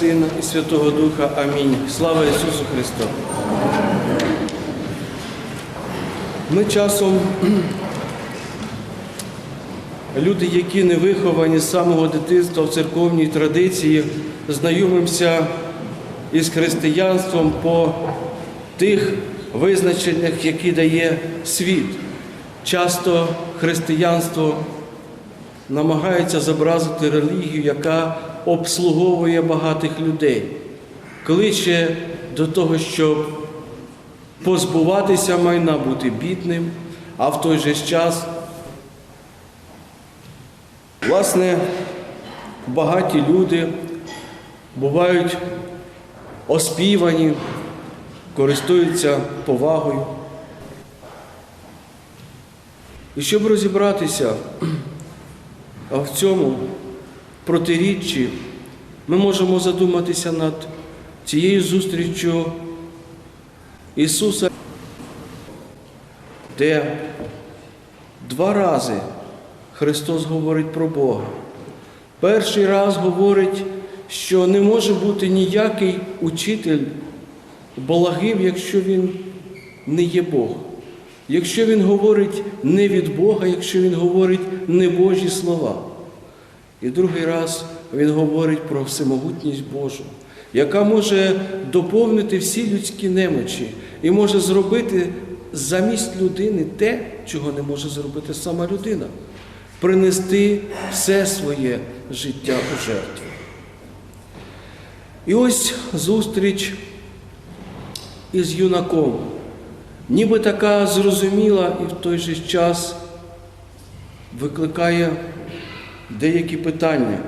Сина, і Святого Духа. Амінь. Слава Ісусу Христу! Ми часом, люди, які не виховані з самого дитинства в церковній традиції, знайомимося із християнством по тих визначеннях, які дає світ. Часто християнство намагається зобразити релігію, яка обслуговує багатих людей, кличе до того, щоб позбуватися майна, бути бідним, а в той же час, власне, багаті люди бувають оспівані, користуються повагою. І щоб розібратися в цьому протиріччі, ми можемо задуматися над цією зустріччю Ісуса, де два рази Христос говорить про Бога. Перший раз говорить, що не може бути ніякий учитель благим, якщо він не є Бог. Якщо він говорить не від Бога, якщо він говорить не Божі слова. І другий раз він говорить про всемогутність Божу, яка може доповнити всі людські немочі і може зробити замість людини те, чого не може зробити сама людина принести все своє життя у жертву. І ось зустріч із юнаком, ніби така зрозуміла і в той же час викликає деякі питання.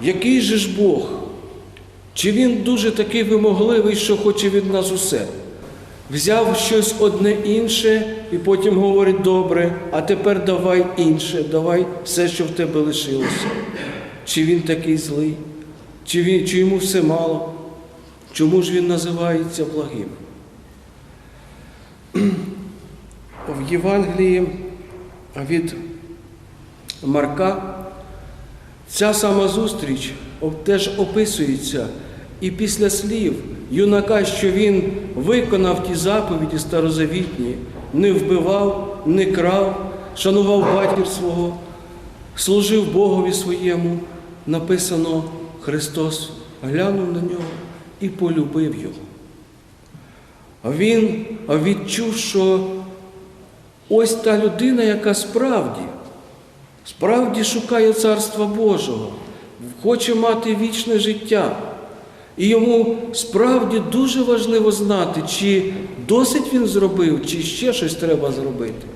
Який же ж Бог? Чи він дуже такий вимогливий, що хоче від нас усе? Взяв щось одне інше і потім говорить добре, а тепер давай інше, давай все, що в тебе лишилося. Чи він такий злий, чи, він, чи йому все мало? Чому ж він називається благим? В Євангелії від Марка ця сама зустріч теж описується. І після слів юнака, що він виконав ті заповіді старозавітні, не вбивав, не крав, шанував батьків свого, служив Богові своєму, написано Христос глянув на нього і полюбив його. Він відчув, що ось та людина, яка справді, справді шукає Царства Божого, хоче мати вічне життя. І йому справді дуже важливо знати, чи досить він зробив, чи ще щось треба зробити.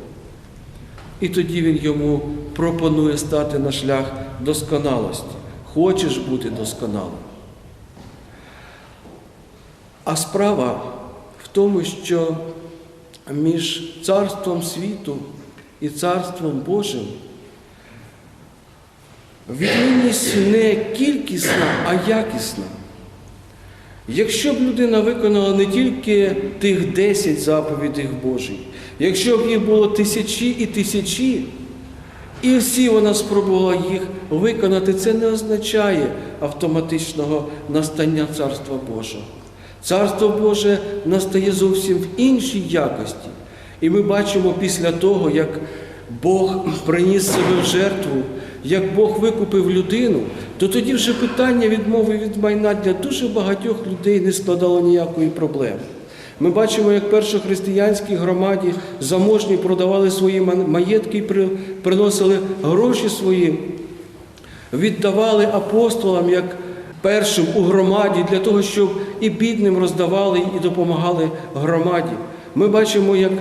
І тоді він йому пропонує стати на шлях досконалості. Хочеш бути досконалим. А справа в тому, що між царством світу і царством Божим відмінність не кількісна, а якісна. Якщо б людина виконала не тільки тих 10 заповідей Божих, якщо б їх було тисячі і тисячі, і всі вона спробувала їх виконати, це не означає автоматичного настання Царства Божого. Царство Боже настає зовсім в іншій якості. І ми бачимо після того, як Бог приніс себе в жертву, як Бог викупив людину, то тоді вже питання відмови від майна для дуже багатьох людей не складало ніякої проблеми. Ми бачимо, як першохристиянській громаді заможні продавали свої маєтки і приносили гроші свої, віддавали апостолам як першим у громаді для того, щоб і бідним роздавали і допомагали громаді. Ми бачимо, як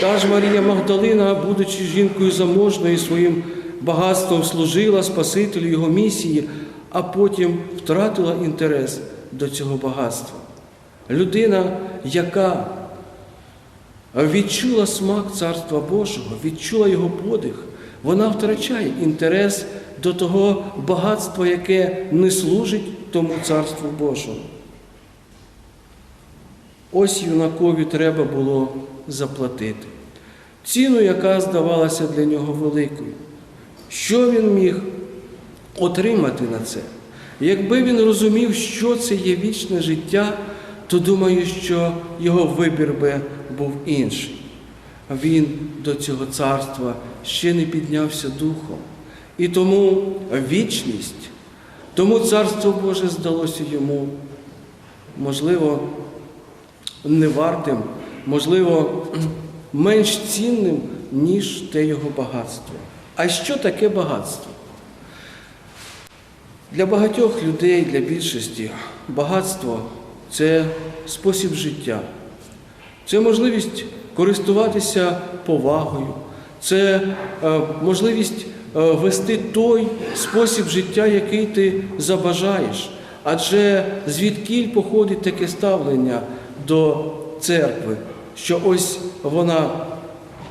та ж Марія Магдалина, будучи жінкою заможною, своїм багатством служила Спасителю Його місії, а потім втратила інтерес до цього багатства. Людина, яка відчула смак Царства Божого, відчула його подих, вона втрачає інтерес до того багатства, яке не служить тому Царству Божому. Ось юнакові треба було заплатити. Ціну, яка здавалася для нього великою. Що він міг отримати на це. Якби він розумів, що це є вічне життя, то думаю, що його вибір би був інший. Він до цього царства ще не піднявся духом. І тому вічність, тому царство Боже здалося йому, можливо, невартим, можливо, менш цінним, ніж те його багатство. А що таке багатство? Для багатьох людей, для більшості, багатство це спосіб життя, це можливість користуватися повагою, це е, можливість вести той спосіб життя, який ти забажаєш. Адже звідкіль походить таке ставлення до церкви, що ось вона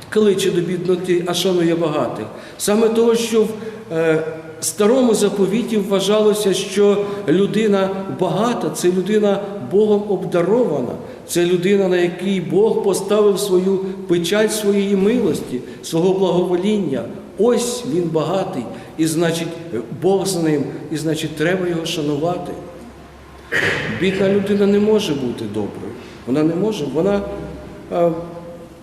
кличе до бідноти, а шанує багатих. Саме того, що в е, старому заповіті вважалося, що людина багата, це людина Богом обдарована, це людина, на якій Бог поставив свою печать своєї милості, свого благовоління. Ось він багатий, і значить, Бог з ним, і значить, треба його шанувати. Бідна людина не може бути доброю. Вона не може, вона е,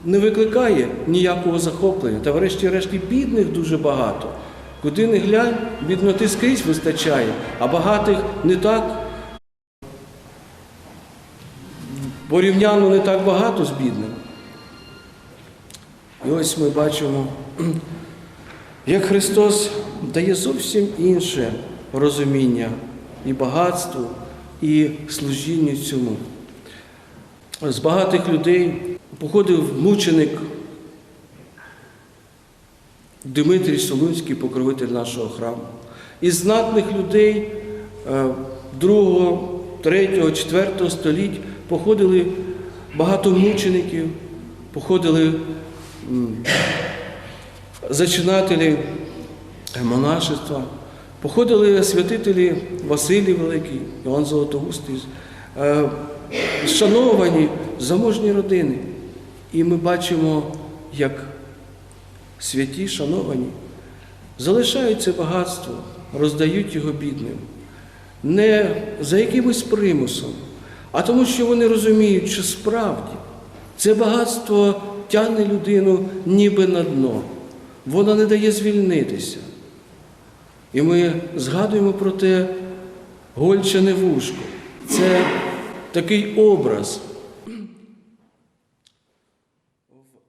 не викликає ніякого захоплення. Та врешті-решті бідних дуже багато. Куди не глянь, бідноти скрізь вистачає, а багатих не так. Порівняно не так багато з бідним. І ось ми бачимо, як Христос дає зовсім інше розуміння і багатству, і служінню цьому. З багатих людей походив мученик Дмитрій Солунський, покровитель нашого храму. Із знатних людей е, другого, третього, четвертого століть походили багато мучеників, походили зачинателі монашества, походили святителі Василій Великий, Іван Золотоустий, е, шановані заможні родини. І ми бачимо, як святі, шановані, залишають це багатство, роздають його бідним. Не за якимось примусом, а тому, що вони розуміють, що справді це багатство тягне людину ніби на дно, воно не дає звільнитися. І ми згадуємо про те гольчане вушко. Це такий образ.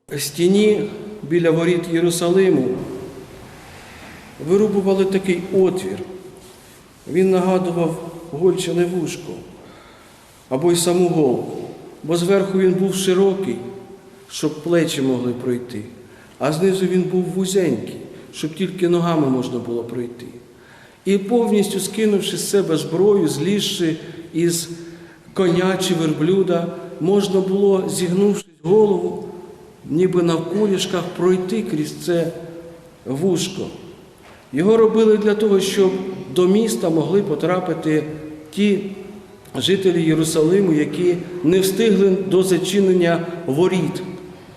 В стіні біля воріт Єрусалиму вирубували такий отвір. Він нагадував гольчане вушко або й саму голку, бо зверху він був широкий, щоб плечі могли пройти, а знизу він був вузенький, щоб тільки ногами можна було пройти. І повністю скинувши з себе зброю, злізши із коня чи верблюда, можна було, зігнувшись голову, ніби на вколішках пройти крізь це вушко. Його робили для того, щоб до міста могли потрапити ті жителі Єрусалиму, які не встигли до зачинення воріт.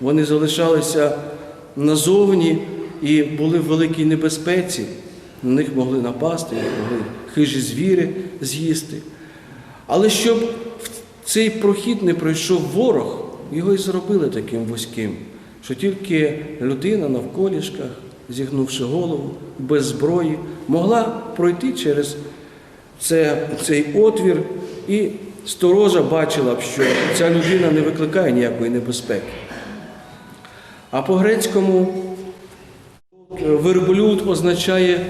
Вони залишалися назовні і були в великій небезпеці. На них могли напасти, могли хижі звіри з'їсти. Але щоб в цей прохід не пройшов ворог, його і зробили таким вузьким, що тільки людина навколішках, зігнувши голову, без зброї, могла пройти через це, цей отвір, і сторожа бачила б, що ця людина не викликає ніякої небезпеки. А по-грецькому верблюд означає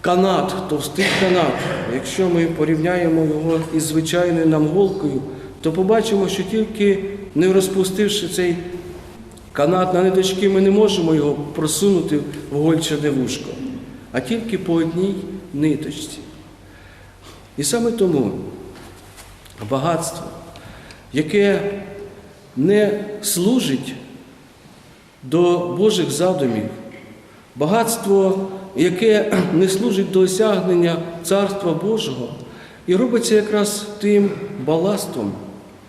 канат, товстий канат. Якщо ми порівняємо його із звичайною нам голкою, то побачимо, що тільки не розпустивши цей канат на ниточки, ми не можемо його просунути в гольчане вушко, а тільки по одній ниточці. І саме тому багатство, яке не служить до Божих задумів, багатство, яке не служить до осягнення Царства Божого, і робиться якраз тим баластом,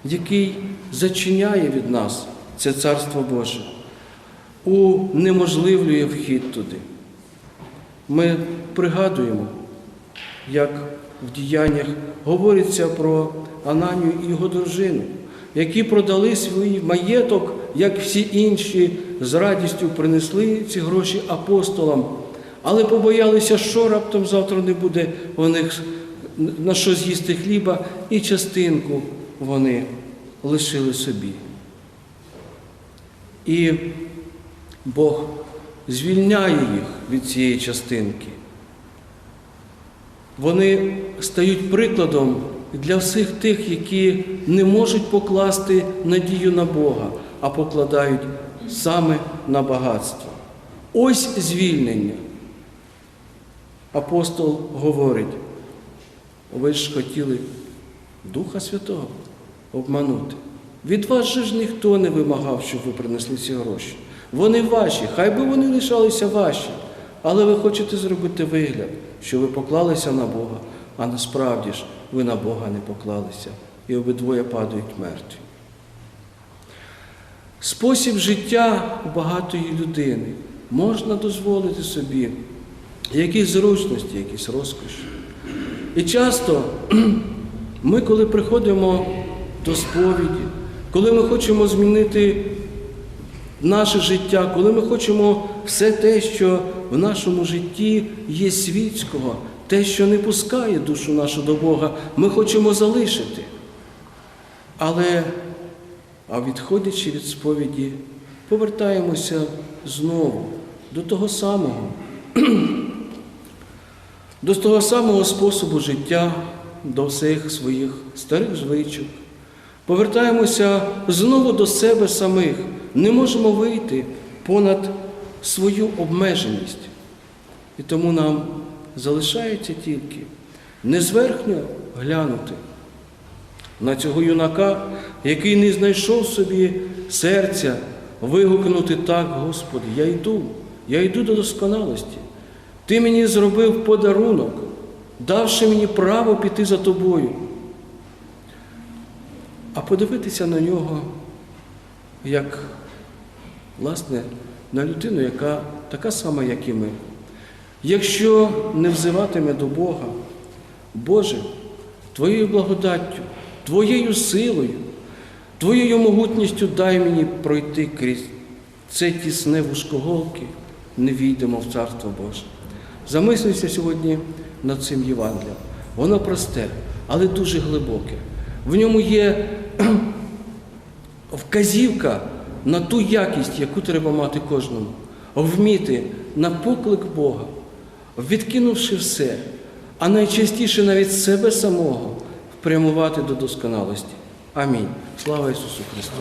який зачиняє від нас це Царство Боже, унеможливлює вхід туди. Ми пригадуємо як в діяннях говориться про Ананію і його дружину, які продали свій маєток, як всі інші, з радістю принесли ці гроші апостолам, але побоялися, що раптом завтра не буде у них на що з'їсти хліба, і частинку вони лишили собі. І Бог звільняє їх від цієї частинки. Вони стають прикладом для всіх тих, які не можуть покласти надію на Бога, а покладають саме на багатство. Ось звільнення. Апостол говорить, ви ж хотіли Духа Святого обманути. Від вас же ж ніхто не вимагав, щоб ви принесли ці гроші. Вони ваші, хай би вони лишалися ваші. Але ви хочете зробити вигляд, що ви поклалися на Бога, а насправді ж ви на Бога не поклалися, і обидвоє падають мертві. Спосіб життя багатої людини можна дозволити собі якісь зручності, якісь розкоші. І часто ми, коли приходимо до сповіді, коли ми хочемо змінити наше життя, коли ми хочемо все те, що в нашому житті є світського, те, що не пускає душу нашу до Бога, ми хочемо залишити. Але, а відходячи від сповіді, повертаємося знову до того самого, до того самого способу життя, до всіх своїх старих звичок. Повертаємося знову до себе самих, не можемо вийти понад свою обмеженість. І тому нам залишається тільки незверхньо глянути на цього юнака, який не знайшов собі серця, вигукнути так, Господи, я йду, я йду до досконалості. Ти мені зробив подарунок, давши мені право піти за тобою. А подивитися на нього, як, власне, на людину, яка така сама, як і ми. Якщо не взиватиме до Бога, Боже, Твоєю благодаттю, Твоєю силою, Твоєю могутністю дай мені пройти крізь це тісне вушкоголки, не війдемо в Царство Боже. Замислюйся сьогодні над цим Євангелієм. Воно просте, але дуже глибоке. В ньому є вказівка на ту якість, яку треба мати кожному, вміти на поклик Бога, відкинувши все, а найчастіше навіть себе самого, впрямувати до досконалості. Амінь. Слава Ісусу Христу!